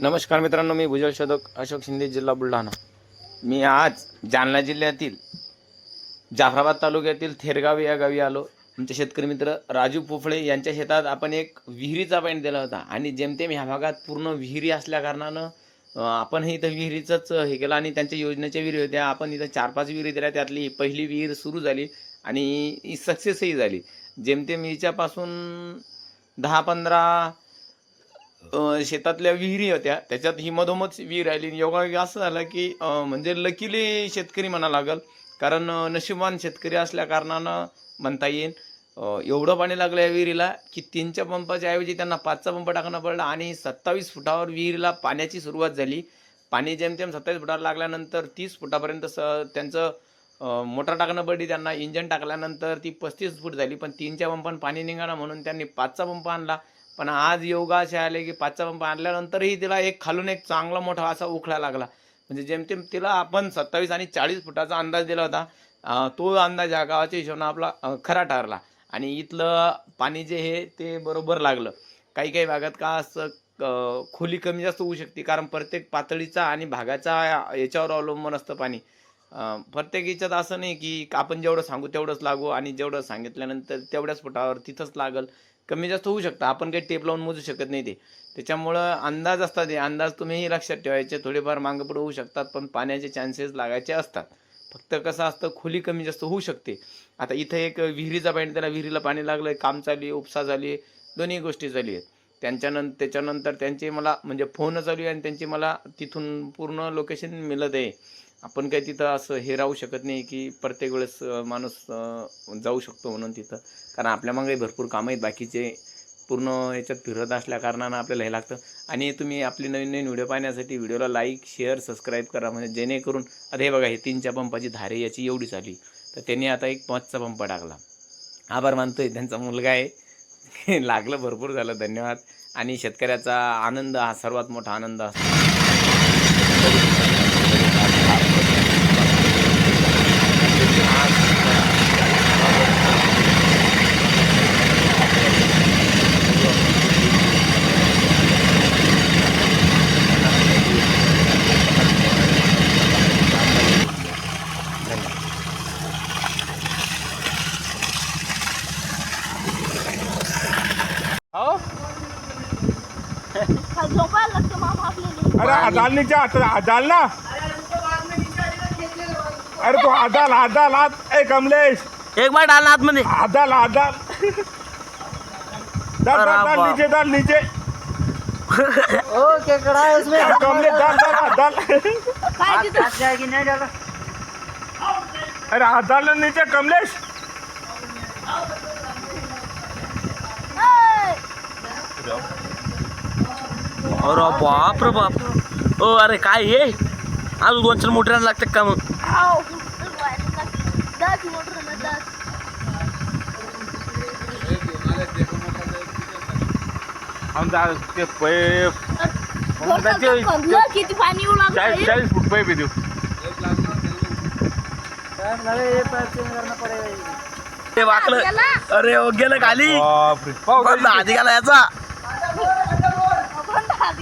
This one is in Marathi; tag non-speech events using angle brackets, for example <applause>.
नमस्कार मित्रांनो मी भुजल शोधक अशोक शिंदे जिल्हा बुलढाणा. मी आज जालना जिल्ह्यातील जाफराबाद तालुक्यातील थेरगाव या गावी आलो. आमचे शेतकरी मित्र राजू पोफळे यांच्या शेतात आपण एक विहिरीचा पॉईंट दिला होता. आणि जेमतेम ह्या भागात पूर्ण विहिरी असल्याकारणानं आपण इथं विहिरीचंच हे केलं. आणि त्यांच्या योजनेच्या विहिरी होत्या. आपण इथं चार पाच विहिरी दिल्या. त्यातली पहिली विहीर सुरू झाली आणि ही सक्सेसही झाली. जेमतेम हिच्यापासून दहा पंधरा शेतातल्या विहिरी होत्या. त्याच्यात ही मधोमध विहीर राहिली. योगा असं झालं की म्हणजे लकीली शेतकरी म्हणा लागल. कारण अ, नशिबान शेतकरी असल्या कारणानं म्हणता येईल एवढं पाणी लागलं या विहिरीला की तीनच्या पंपाच्या ऐवजी त्यांना पाचचा पंप टाकणं पडला आणि सत्तावीस फुटावर विहिरीला पाण्याची सुरुवात झाली. पाणी जेमतेम सत्तावीस फुटावर लागल्यानंतर तीस फुटापर्यंत स त्यांचं मोटर टाकणं पडली त्यांना इंजन टाकल्यानंतर ती पस्तीस फूट झाली. पण तीनच्या पंपानं पाणी निघाणं म्हणून त्यांनी पाचचा पंप आणला. पण आज योगा असे आले की पाचचा पंप आणल्यानंतरही तिला एक खालून एक चांगला मोठा असा उखळा लागला. म्हणजे जेमतेम तिला आपण सत्तावीस आणि चाळीस फुटाचा अंदाज दिला होता. तो अंदाज ह्या गावाच्या हिशोबानं आपला खरा ठरला. आणि इथलं पाणी जे हे ते बरोबर लागलं. काही काही भागात का असं खोली कमी जास्त होऊ शकते. कारण प्रत्येक पातळीचा आणि भागाचा याच्यावर अवलंबून असतं पाणी. प्रत्येक याच्यात असं नाही की आपण जेवढं सांगू तेवढंच लागू आणि जेवढं सांगितल्यानंतर तेवढ्याच फुटावर तिथंच लागल. कमी जास्त होऊ शकतं. आपण काही टेप लावून मोजू शकत नाही ते. त्याच्यामुळं अंदाज असतात हे. अंदाज तुम्हीही लक्षात ठेवायचे. थोडेफार मागं पुढे होऊ शकतात पण पाण्याचे चान्सेस लागायचे असतात. फक्त कसं असतं खोली कमी जास्त होऊ शकते. आता इथं एक विहिरीचा पाणी त्याला विहिरीला पाणी लागलं आहे काम चालू आहे उपसा झाली आहे. दोन्ही गोष्टी झाली आहेत. त्यांच्यानंतर त्याच्यानंतर त्यांचे मला म्हणजे फोन चालू आहे आणि त्यांची मला तिथून पूर्ण लोकेशन मिळत आहे. आपण काही तिथं असं हे राहू शकत नाही की प्रत्येक वेळेस माणूस जाऊ शकतो म्हणून तिथं. कारण आपल्या मागे भरपूर कामं आहेत बाकीचे पूर्ण याच्यात फिरत असल्या कारणानं आपल्याला हे लागतं. आणि तुम्ही आपली नवीन नवीन व्हिडिओ पाहण्यासाठी व्हिडिओला लाईक शेअर सबस्क्राईब करा. म्हणजे जेणेकरून आता हे बघा हे तीनच्या पंपाची धारे याची एवढी झाली तर त्यांनी आता एक पाचचा पंप टाकला. आभार मानतोय त्यांचा मुलगा आहे. <laughs> लागलं भरपूर झालं धन्यवाद. आणि शेतकऱ्याचा आनंद हा सर्वात मोठा आनंद असतो हो झोपायला लागतं मामा आपल्याला अरे आदाल नीचे आदाल ना? अरे तू आदाल आदाल आत. ए कमलेश. एक बार डालना हाथ में दे आदाल आदाल डाल डाल डाल. नीचे डाल नीचे. ओ केकड़ा है इसमें अरे कमलेश डाल डाल आदाल काय तिथं? जाएगी नहीं डाला अरे आदाल ना नीचे कमलेश. अरे बाप रे बाप. ओ अरे काय हे? आज दोन चार मोटर लागतात का मग? ते किती पाणी येऊ चाळीस लागलं चाळीस फूट देऊ. ते वाकलं. अरे ओ गेलं खाली. बापरे. पाहू बंद आधी गेला याचा.